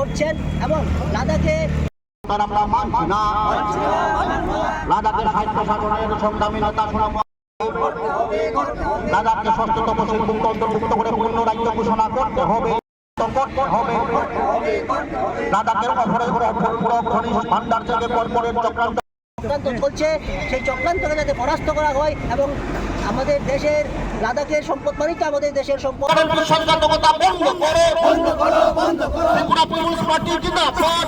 করছেন এবং লাদাখে আমরা মানছি না। লাদাখের সাহিত্য শাসনের সংগ্রামী নেতা শোনাব লাদাখকে ষষ্ঠ তপশিল মুক্ত অন্তর্ভুক্ত করে পূর্ণ রাজ্য ঘোষণা করতে হবে। করতে হবে লাদাখের অপরে খনিজ ভান্ডার থেকে কর্পোরেট চক্রান্ত চক্রান্ত চলছে। সেই চক্রান্তকে যাতে পরাস্ত করা হয় এবং আমাদের দেশের লাদাখের সম্পদ মানেই তো আমাদের দেশের সম্পদ বন্ধ করো। জিন্দাবাদ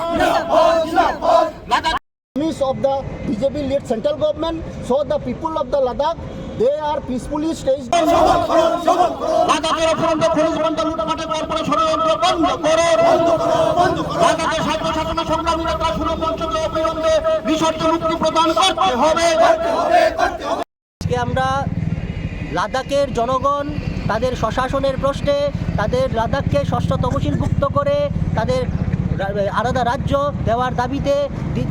Ladakh promise of the BJP-led central government, so the people of the Ladakh, they are peacefully staged. লাদাখের অফুরন্ত খনিজ ভান্ডার লুটপাটে কর্পোরেট ষড়যন্ত্র বন্ধ করো। লাদাখের স্বায়ত্ত সংগ্রামী নেতা শুনে পঞ্চকে অবিলম্বে নিঃশর্ত মুক্তি প্রদান করতে হবে। আজকে আমরা লাদাখের জনগণ তাদের স্বশাসনের প্রশ্নে তাদের লাদাখকে ষষ্ঠ তহসিলভুক্ত করে তাদের আলাদা রাজ্য দেওয়ার দাবিতে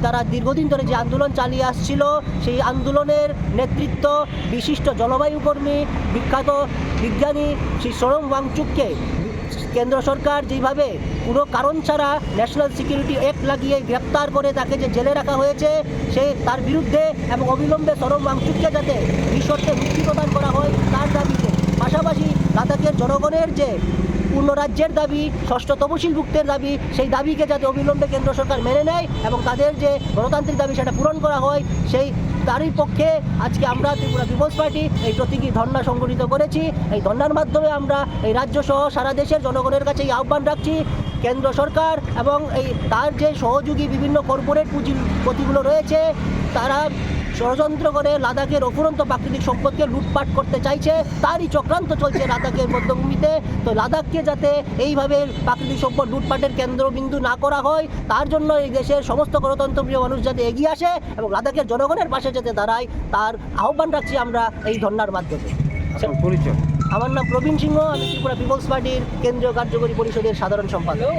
তারা দীর্ঘদিন ধরে যে আন্দোলন চালিয়ে আসছিল, সেই আন্দোলনের নেতৃত্ব বিশিষ্ট জলবায়ু কর্মী, বিখ্যাত বিজ্ঞানী শ্রী সরম ওয়াংচুককে কেন্দ্র সরকার যেভাবে কোনো কারণ ছাড়া ন্যাশনাল সিকিউরিটি অ্যাক্ট লাগিয়ে গ্রেপ্তার করে তাকে যে জেলে রাখা হয়েছে, সে তার বিরুদ্ধে এবং অবিলম্বে সরম মাংচুককে যাতে নিঃশর্তে মুক্তি প্রদান করা হয় তার দাবিতে। পাশাপাশি লাদাখের জনগণের যে পূর্ণ রাজ্যের দাবি, ষষ্ঠ তপশিলভুক্তের দাবি, সেই দাবিকে যাতে অবিলম্বে কেন্দ্র সরকার মেনে নেয় এবং তাদের যে গণতান্ত্রিক দাবি সেটা পূরণ করা হয়, সেই তারই পক্ষে আজকে আমরা ত্রিপুরা পিপলস পার্টি এই প্রতীকী ধর্ণা সংগঠিত করেছি। এই ধর্নার মাধ্যমে আমরা এই রাজ্য সহ সারা দেশের জনগণের কাছে এই আহ্বান রাখছি, কেন্দ্র সরকার এবং এই তার যে সহযোগী বিভিন্ন কর্পোরেট পুঁজিপতিগুলো রয়েছে, তারা ষড়যন্ত্র করে লাদাখের অফুরন্ত প্রাকৃতিক সম্পদকে লুটপাট করতে চাইছে তারই চক্রান্ত চলছে লাদাখের মধ্যভূমিতে। তো লাদাখকে যাতে এইভাবে প্রাকৃতিক সম্পদ লুটপাটের কেন্দ্রবিন্দু না করা হয় তার জন্য এই দেশের সমস্ত গণতন্ত্রপ্রিয় মানুষ যাতে এগিয়ে আসে এবং লাদাখের জনগণের পাশে যাতে দাঁড়ায় তার আহ্বান রাখছি আমরা এই ধর্নার মাধ্যমে। আমার নাম প্রবীণ সিংহ আমি ত্রিপুরা পিপলস পার্টির কেন্দ্রীয় কার্যকরী পরিষদের সাধারণ সম্পাদক।